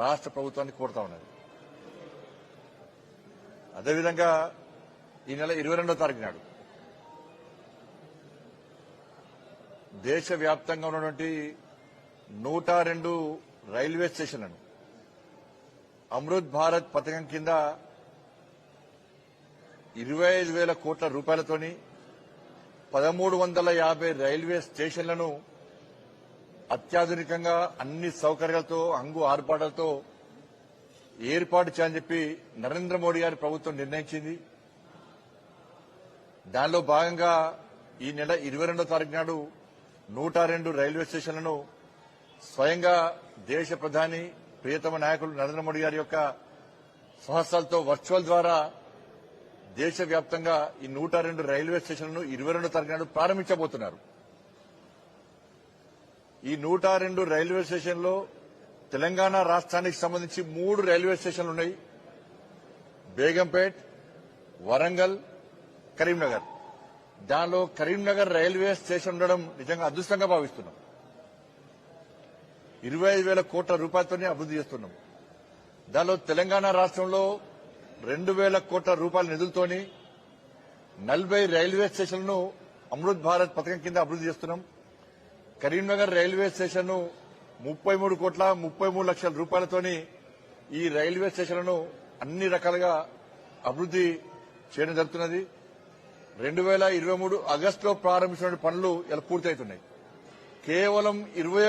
రాష్ట్ర ప్రభుత్వాన్ని కోరుతా ఉన్నది. అదేవిధంగా ఈ నెల ఇరవై రెండో తారీఖు నాడు దేశవ్యాప్తంగా ఉన్నటువంటి నూట రెండు రైల్వే స్టేషన్లను అమృత్ భారత్ పథకం కింద ఇరవై ఐదు వేల కోట్ల రూపాయలతోని పదమూడు వందల యాభై రైల్వే స్టేషన్లను అత్యాధునికంగా అన్ని సౌకర్యాలతో అంగు ఆర్పాటలతో ఏర్పాటు చేయాలని చెప్పి నరేంద్ర మోడీ గారి ప్రభుత్వం నిర్ణయించింది. దానిలో భాగంగా ఈ నెల ఇరవై రెండో తారీఖు నాడు నూట రెండు రైల్వే స్టేషన్లను స్వయంగా దేశ ప్రధాని ప్రియతమ నాయకులు నరేంద్ర మోడీ గారి యొక్క సహస్రాలతో వర్చువల్ ద్వారా దేశవ్యాప్తంగా ఈ నూట రెండు రైల్వే స్టేషన్లను ఇరవై రెండో తారీఖు నాడు ప్రారంభించబోతున్నారు. ఈ నూట రెండు రైల్వే స్టేషన్లో తెలంగాణ రాష్ట్రానికి సంబంధించి మూడు రైల్వే స్టేషన్లు ఉన్నాయి. బేగంపేట్ వరంగల్ కరీంనగర్. దానిలో కరీంనగర్ రైల్వే స్టేషన్ ఉండడం నిజంగా అదృష్టంగా భావిస్తున్నాం. ఇరవై ఐదు వేల కోట్ల రూపాయలతోనే అభివృద్ధి చేస్తున్నాం. దానిలో తెలంగాణ రాష్ట్రంలో రెండు వేల కోట్ల రూపాయల నిధులతోని నలభై రైల్వే స్టేషన్లను అమృత్ భారత్ పథకం కింద అభివృద్ధి చేస్తున్నాం. కరీంనగర్ రైల్వే స్టేషన్ ముప్పై మూడు కోట్ల ముప్పై మూడు లక్షల రూపాయలతోని ఈ రైల్వే స్టేషన్లను అన్ని రకాలుగా అభివృద్ధి చేయడం జరుగుతున్నది. రెండు వేల ఇరవై మూడు ఆగస్టులో ప్రారంభించిన పనులు ఇలా పూర్తవుతున్నాయి కేవలం ఇరవై